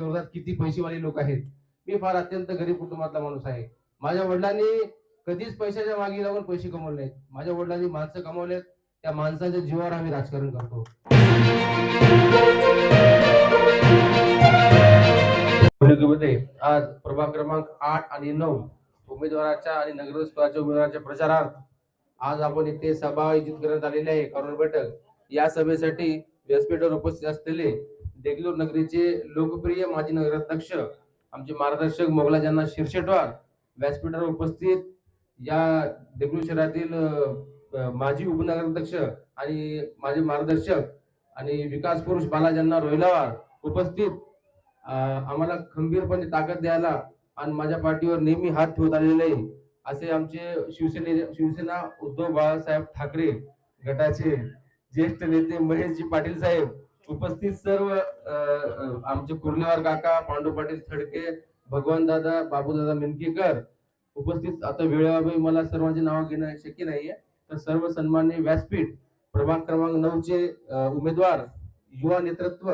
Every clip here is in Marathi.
विरोधात किती पैसेवाले लोक आहेत. मी फार अत्यंत गरीब कुटुंबातला माणूस आहे. माझ्या वडिलांनी कधीच पैशाच्या मागे लागून पैसे कमवले नाहीत. माझ्या वडिलांनी माणसं कमवलेत त्या माणसाच्या जीवावर आम्ही राजकारण करतो. निवडणुकीमध्ये आज प्रभाग क्रमांक आठ आणि नऊ उमेदवाराच्या आणि नगरपदाच्या उमेदवाराच्या प्रचारार्थ आज आपण इथे सभा आयोजित करण्यात आलेली आहे. करोना बैठक. या सभेसाठी व्यासपीठावर उपस्थित असलेले देगलूर नगरीचे लोकप्रिय माजी नगराध्यक्ष आमचे मार्गदर्शक मोगलाजांना शिरशेटवार व्यासपीठावर उपस्थित या देगलूर शहरातील माजी उपनगराध्यक्ष आणि माझे मार्गदर्शक आणि विकास पुरुष बालाजांना रोहिलावार उपस्थित आम्हाला खंबीरपणे ताकद द्यायला आणि माझ्या पाठीवर नेहमी हात ठेवत आलेले असे आमचे शिवसेने शिवसेना उद्धव बाळासाहेब ठाकरे गटाचे ज्येष्ठ नेते महेशजी पाटील साहेब उपस्थित सर्व आमचे कुर्लेवार काका पांडू पाटील थडके भगवान दादा बाबूदादा मेनकेकर उपस्थित. आता वेळेबाबी मला सर्वांची नावं घेणं शक्य नाहीये. तर सर्व सन्मान्य व्यासपीठ प्रभाग क्रमांक नऊचे उमेदवार युवा नेतृत्व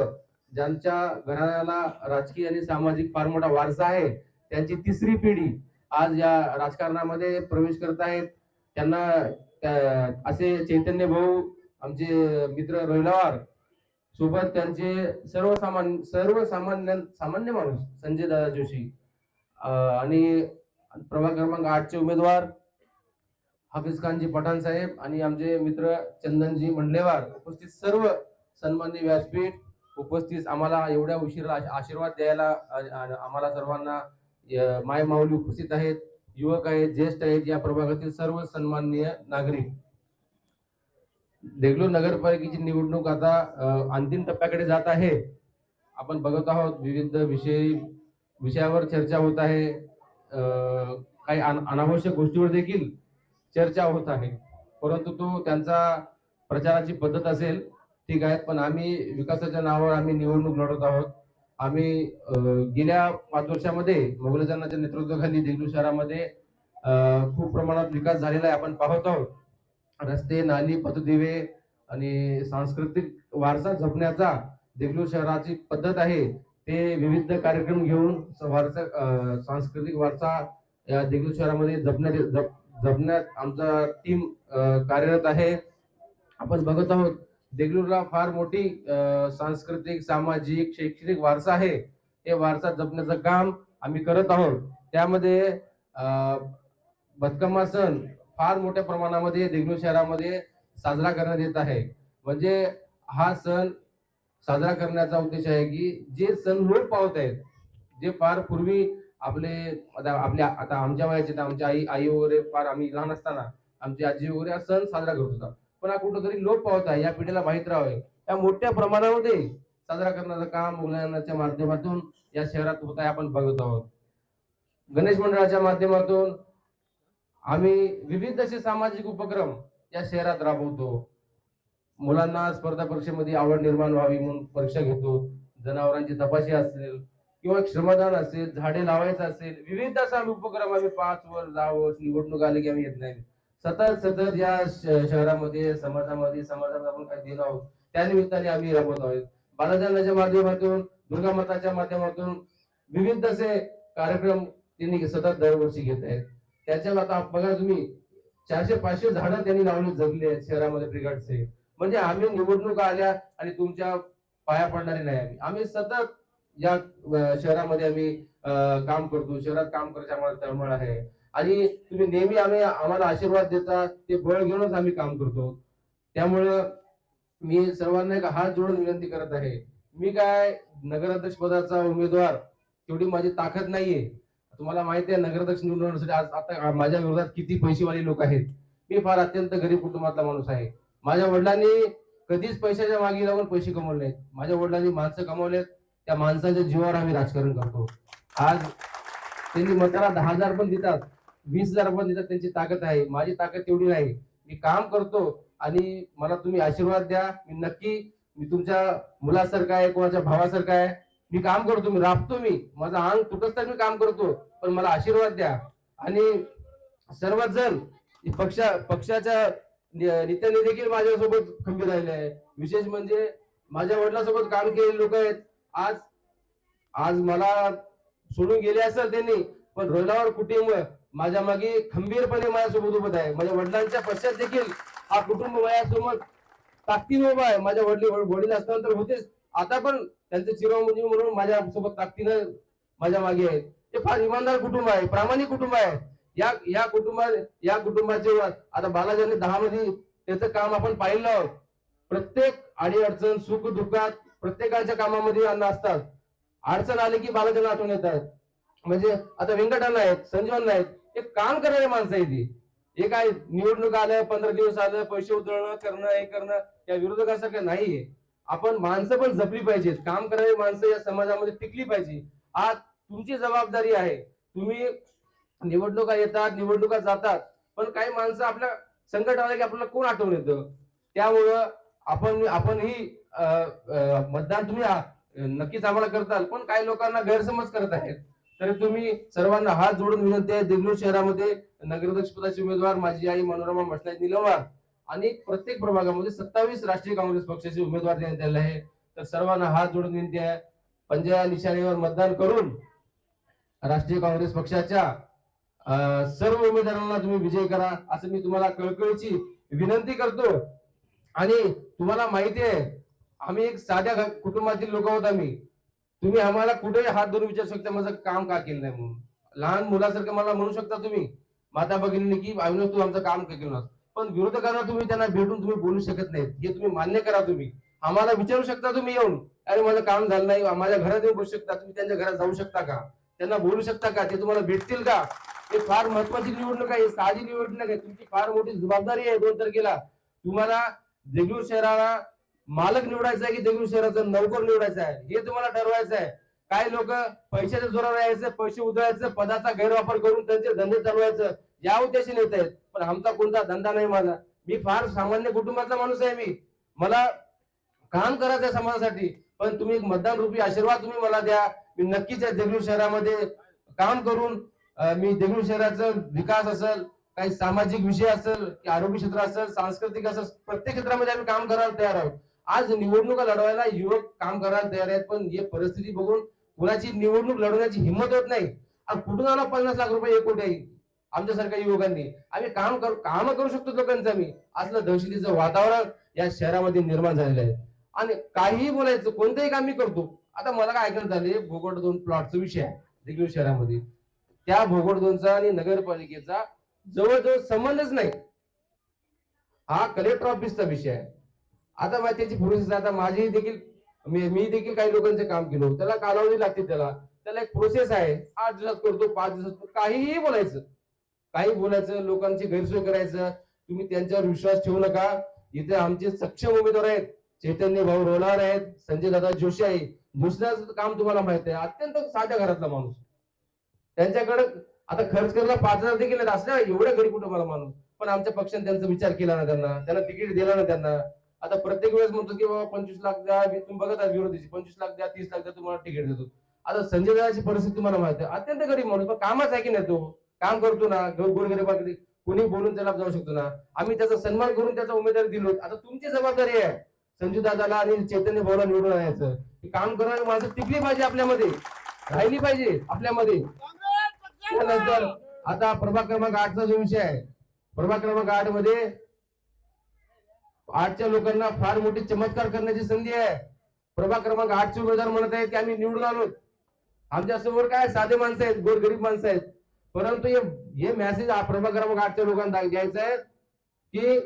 ज्यांच्या घराण्याला राजकीय आणि सामाजिक फार मोठा वारसा आहे त्यांची तिसरी पिढी आज या राजकारणामध्ये प्रवेश करत आहेत. त्यांना असे चैतन्य भाऊ आमचे मित्र रोहिलावार सोबत त्यांचे सर्वसामान्य सर्वसामान्य सामान्य माणूस संजय दादा जोशी आणि प्रभाग क्रमांक आठचे उमेदवार हाफिज खानजी पठाण साहेब आणि आमचे मित्र चंदनजी मंडलेवार. उपस्थित सर्व सन्मान्य व्यासपीठ उपस्थित आम्हाला एवढ्या उशिरा आशीर्वाद द्यायला आम्हाला सर्वांना य- माय माऊली उपस्थित आहेत. युवक आहेत ज्येष्ठ आहेत या प्रभागातील सर्व सन्माननीय नागरिक. देगलूर नगरपालिकेची निवडणूक आता अंतिम टप्प्याकडे जात आहे. आपण बघत आहोत विविध विषय विषयावर चर्चा होत आहे. काही अनावश्यक गोष्टीवर देखील चर्चा होत आहे. परंतु तो त्यांचा प्रचाराची पद्धत असेल ठीक आहे. पण आम्ही विकासाच्या नावावर आम्ही निवडणूक लढवत आहोत. आम्ही गेल्या पाच वर्षामध्ये मोगलजानाच्या नेतृत्वाखाली देगलूर शहरामध्ये खूप प्रमाणात विकास झालेला आहे. आपण पाहत आहोत. रस्ते नाली पथदिवे आणि सांस्कृतिक वारसा जपण्याचा देगलूर शहराची पद्धत आहे. ते विविध कार्यक्रम घेऊन वारसा सांस्कृतिक वारसा या देगलूर शहरामध्ये जपण्यात जप जपण्यात आमचा टीम कार्यरत आहे. आपण बघत आहोत देगलूरला फार मोठी सांस्कृतिक सामाजिक शैक्षणिक वारसा आहे. हे वारसा जपण्याचं काम आम्ही करत आहोत. त्यामध्ये अ, सण फार मोठ्या प्रमाणामध्ये देगलूर शहरामध्ये साजरा करण्यात येत आहे. म्हणजे हा सण साजरा करण्याचा उद्देश आहे की जे सण लोप पावत आहेत जे फार पूर्वी आपले आता आपल्या आता आमच्या वयाचे तर आमच्या आई आई वगैरे फार आम्ही लहान असताना आमची आजी वगैरे हा सण साजरा करत होता. पण हा कुठंतरी लोप पावत आहे या पिढीला माहीत राहावे. या मोठ्या प्रमाणामध्ये साजरा करण्याचं काम मुलांच्या माध्यमातून या शहरात होत आहे आपण बघत आहोत. गणेश मंडळाच्या माध्यमातून आम्ही विविध असे सामाजिक उपक्रम या शहरात राबवतो. मुलांना स्पर्धा परीक्षेमध्ये आवड निर्माण व्हावी म्हणून परीक्षा घेतो. जनावरांची तपाशी असेल किंवा श्रमदान असेल झाडे लावायचं असेल विविध असा आम्ही उपक्रम आम्ही पाच वर्ष दहा वर्ष निवडणूक आले की आम्ही येत नाही. सतत सतत या श- शहरामध्ये समाजामध्ये समाजात आपण काही दिलं आहोत त्या निमित्ताने आम्ही राबवत आहोत. बालाजनाच्या माध्यमातून दुर्गा माताच्या माध्यमातून विविध असे कार्यक्रम त्यांनी सतत दरवर्षी घेत आहेत. त्याच्यात आता बघा तुम्ही चारशे पाचशे झाडं त्यांनी लावली जगली आहेत शहरामध्ये ब्रिगेडचे. म्हणजे आम्ही निवडणूक आल्या आणि तुमच्या पाया पडणारे नाही आम्ही. आम्ही सतत या शहरामध्ये आम्ही काम करतो. शहरात काम करायचं आम्हाला तळमळ आहे. आणि तुम्ही नेहमी आम्ही आम्हाला आशीर्वाद देता ते बळ घेऊनच आम्ही काम करतो. त्यामुळं मी सर्वांना एक हात जोडून विनंती करत आहे. मी काय नगराध्यक्ष पदाचा उमेदवार तेवढी माझी ताकद नाहीये. तुम्हाला माहिती आहे नगराध्यक्ष निवडण्यासाठी आज आता माझ्या विरोधात किती पैसेवाले लोक आहेत? मी फार अत्यंत गरीब कुटुंबातला माणूस आहे. माझ्या वडिलांनी कधीच पैशाच्या मागे लागून पैसे कमवले नाहीत. माझ्या वडिलांनी माणसं कमवलेत त्या माणसाच्या जीवावर आम्ही राजकारण करतो. आज त्यांनी मताला दहा हजार पण देतात वीस हजार पण देतात त्यांची ताकद आहे. माझी ताकद तेवढी नाही. मी काम करतो आणि मला तुम्ही आशीर्वाद द्या. मी नक्की मी तुमच्या मुलासारखा आहे कोणाच्या भावासारखा आहे. मी काम करतो मी राबतो मी. माझा अंग तुटत मी काम करतो पण मला आशीर्वाद द्या. आणि सर्वच जण पक्षा पक्षाच्या नि- नेत्यांनी देखील माझ्यासोबत खंबीर राहिले आहे. विशेष म्हणजे माझ्या वडिलांसोबत काम केलेले लोक आहेत. आज आज मला सोडून गेले असेल त्यांनी पण रोलावर कुटुंब माझ्या मागे खंबीरपणे माझ्यासोबत उभं आहे. माझ्या वडिलांच्या पश्चात देखील हा कुटुंब माझ्यासोबत ताकदीने उभा आहे. माझ्या वडील वडील असताना तर होतेच. आता पण त्यांचे चिरंजीवी म्हणून माझ्या सोबत ताकदीनं माझ्या मागे आहेत. ते फार इमानदार कुटुंब आहे प्रामाणिक कुटुंब आहे. या या कुटुंबा या कुटुंबाचे आता बालाजीने दहा मध्ये त्याचं काम आपण पाहिलं. आहोत. प्रत्येक आणि अडचण सुख दुःखात प्रत्येकाच्या कामामध्ये अन्न असतात. अडचण आली की बालाजीला आठवण येतात. म्हणजे आता व्यंकटांना आहेत संजीवांना आहेत. हे काम करणारे माणसं आहे ती हे काय निवडणूक आलं पंधरा दिवस आलं पैसे उधळणं करणं हे करणं या विरोधकासारखं नाहीये. आपण माणसं पण जपली पाहिजेत. काम करणारी माणसं या समाजामध्ये टिकली पाहिजे आज तुमची जबाबदारी आहे. तुम्ही निवडणुका येतात निवडणुका जातात पण काही माणसं आपल्या संकट आलं की आपल्याला कोण आठवण येतं? त्यामुळं आपण आपण ही मतदान तुम्ही नक्कीच आम्हाला करताल पण काही लोकांना गैरसमज करत आहेत. तर तुम्ही सर्वांना हात जोडून विनंती आहे देगलूर शहरामध्ये नगराध्यक्षपदाचे उमेदवार माझी आई मनोरमा मसलाज निलवार आणि प्रत्येक प्रभागामध्ये सत्तावीस राष्ट्रीय काँग्रेस पक्षाचे उमेदवार देण्यात आले आहे तर सर्वांना हात जोडून विनंती आहे पंजा निशाणीवर मतदान करून राष्ट्रीय काँग्रेस पक्षाच्या सर्व उमेदवारांना तुम्ही विजय करा असं मी तुम्हाला कळकळीची विनंती करतो. आणि तुम्हाला माहिती आहे आम्ही एक साध्या कुटुंबातील लोक आहोत आम्ही. तुम्ही आम्हाला कुठेही हात धरून विचारू शकता माझं काम का केलं नाही म्हणून. लहान मुलासारखं मला म्हणू शकता तुम्ही. माता भगिनी की अविनाश तू आमचं काम का केलं नाहीस?" पण विरोधकांना तुम्ही त्यांना भेटून तुम्ही बोलू शकत नाहीत. हे तुम्ही मान्य करा तुम्ही. आम्हाला विचारू शकता तुम्ही येऊन. अरे माझं काम झालं नाही. माझ्या घरात येऊन बोलू शकता. तुम्ही त्यांच्या घरात जाऊ शकता का? त्यांना बोलू शकता का? ते तुम्हाला भेटतील का? हे फार महत्वाची निवडणूक आहे. साधी निवडणूक आहे. तुमची फार मोठी जबाबदारी आहे दोन तारखेला. तुम्हाला देगलूर शहराला मालक निवडायचा आहे की देगलूर शहराचा नौकर निवडायचा आहे? हे तुम्हाला ठरवायचं आहे. काही लोक पैशाच्या जोरावर यायचं पैसे उधळायचं पदाचा गैरवापर करून त्यांचे धंदे चालवायचं. या उद्देशाने येत आहेत. पण आमचा कोणता धंदा नाही माझा. मी फार सामान्य कुटुंबातला माणूस आहे मी. मला काम करायचं आहे समाजासाठी पण तुम्ही मतदान रूपी आशीर्वाद तुम्ही मला द्या. मी नक्कीच या देगलूर शहरामध्ये काम करून मी देगलूर शहराचा विकास असेल काही सामाजिक विषय असेल की आरोग्य क्षेत्र असेल सांस्कृतिक असेल प्रत्येक क्षेत्रामध्ये आम्ही काम करायला तयार आहोत. आज निवडणुका लढवायला युवक काम करायला तयार आहेत पण ही परिस्थिती बघून कुणाची निवडणूक लढवण्याची हिंमत होत नाही. कुठून आला पन्नास लाख रुपये एक कोटी? आमच्यासारख्या युवकांनी. आम्ही काम करू काम करू शकतो लोकांचं आम्ही. असलं दहशतीचं वातावरण या शहरामध्ये निर्माण झालेलं आहे. आणि काहीही बोलायचं कोणतंही काम मी करतो. आता मला काय ऐकण्यात आले भोगोड दोन प्लॉटचा विषय आहे देगलूर शहरामध्ये. त्या भोगोड दोनचा आणि नगरपालिकेचा जवळजवळ संबंधच नाही. हा कलेक्टर ऑफिसचा विषय आहे. आता माहिती त्याची प्रोसेस आता माझी देखील मी मी देखील काही लोकांचे काम केलो. त्याला कालावधी लागते त्याला. त्याला एक प्रोसेस आहे. आठ दिवसात करतो पाच दिवसात काहीही बोलायचं. काही बोलायचं लोकांची गैरसोय करायचं तुम्ही त्यांच्यावर विश्वास ठेवू नका. इथे आमचे सक्षम उमेदवार आहेत चैतन्य भाऊ रोलार आहेत संजय दादा जोशी आहे. जोशीदाचं काम तुम्हाला माहीत आहे अत्यंत साध्या घरातला माणूस. त्यांच्याकडे आता खर्च करायला पाच हजार देखील असल्या एवढ्या गरीब कुटुंबाला माणूस. पण आमच्या पक्षाने त्यांचा विचार केला ना त्यांना त्यांना तिकीट दिला ना त्यांना. आता प्रत्येक वेळेस म्हणतो की बाबा पंचवीस लाख द्या तुम्ही बघत आहात विरोधीची पंचवीस लाख द्या तीस लाख द्या तुम्हाला तिकीट देतो. आता संजय दादाची परिस्थिती तुम्हाला माहिती आहे अत्यंत गरीब माणूस पण कामच आहे की नाही तो? काम करतो ना गोरगरीबाकडे कोणी बोलून त्याला जाऊ शकतो ना. आम्ही त्याचा सन्मान करून त्याचा उमेदवारी दिलो. आता तुमची जबाबदारी आहे. संजू दादाला आणि चैतन्य भाऊला निवडून आणायचं. काम करणारी माणसं टिकली पाहिजे आपल्यामध्ये. राहिली पाहिजे आपल्यामध्ये. त्यानंतर आता प्रभाग क्रमांक आठचा जो विषय आहे प्रभाग क्रमांक आठमध्ये आठच्या लोकांना फार मोठी चमत्कार करण्याची संधी आहे. प्रभाग क्रमांक आठचे उमेदवार म्हणत आहेत की आम्ही निवडून आलो आमच्यासमोर काय साधे माणसं आहेत गोरगरीब माणसं आहेत. परंतु हे हे मेसेज प्रभाग क्रमांक आठच्या लोकांना द्यायचा आहे की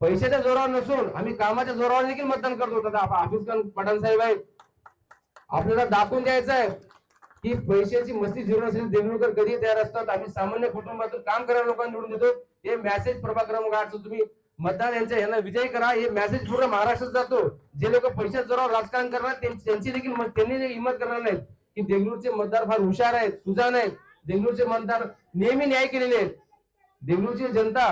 पैशाच्या जोरावर नसून आम्ही कामाच्या जोरावर देखील मतदान करतो आता खान पठाण साहेब आहेत. आपल्याला दाखवून द्यायचं आहे की पैशाची मस्ती जिरून असेल देगलूरकर कधी तयार असतात. आम्ही सामान्य कुटुंबातून काम करणाऱ्या लोकांना निवडून देतो. हे मेसेज प्रभाग क्रमांक आठचं तुम्ही मतदान यांच्या यांना विजय करा. हे मेसेज पूर्ण महाराष्ट्रात जातो. जे लोक पैशाच्या जोरावर राजकारण करणार त्यांची देखील मत- त्यांनी हिंमत करणार नाहीत. की देगलूरचे मतदार फार हुशार आहेत सुजाण आहेत. देगलूरचे मतदार नेहमी न्याय केलेले आहेत. देगलूरची जनता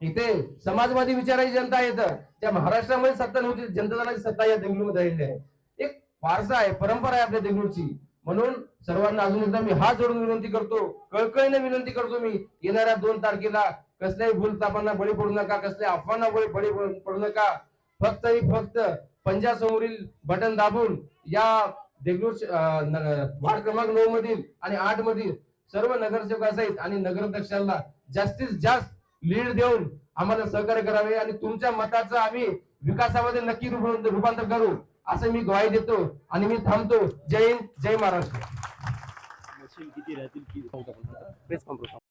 इथे समाजवादी विचाराची जनता आहे तर त्या महाराष्ट्रामध्ये सत्ता नव्हती जनता दलाची सत्ता या देगलूरमध्ये आलेली आहे. एक वारसा आहे परंपरा आहे आपल्या देगलूरची. म्हणून सर्वांना अजून एकदा मी हात जोडून विनंती करतो कळकळीने विनंती करतो मी येणाऱ्या दोन तारखेला कसल्याही भूलतापांना बळी पडू नका कसल्या अफवांना बळी बळी पडू नका. फक्त आणि फक्त पंजासमोरील बटन दाबून या देगलूर वार्ड क्रमांक नऊ मधील आणि आठ मधील सर्व नगरसेवकासहित आणि नगराध्यक्षांना जास्तीत जास्त लीड देऊन आम्हाला सहकार्य करावे आणि तुमच्या मताचं आम्ही विकासामध्ये नक्की रूप- रूपांतर करू असं मी ग्वाही देतो आणि मी थांबतो. जय हिंद जय महाराष्ट्र.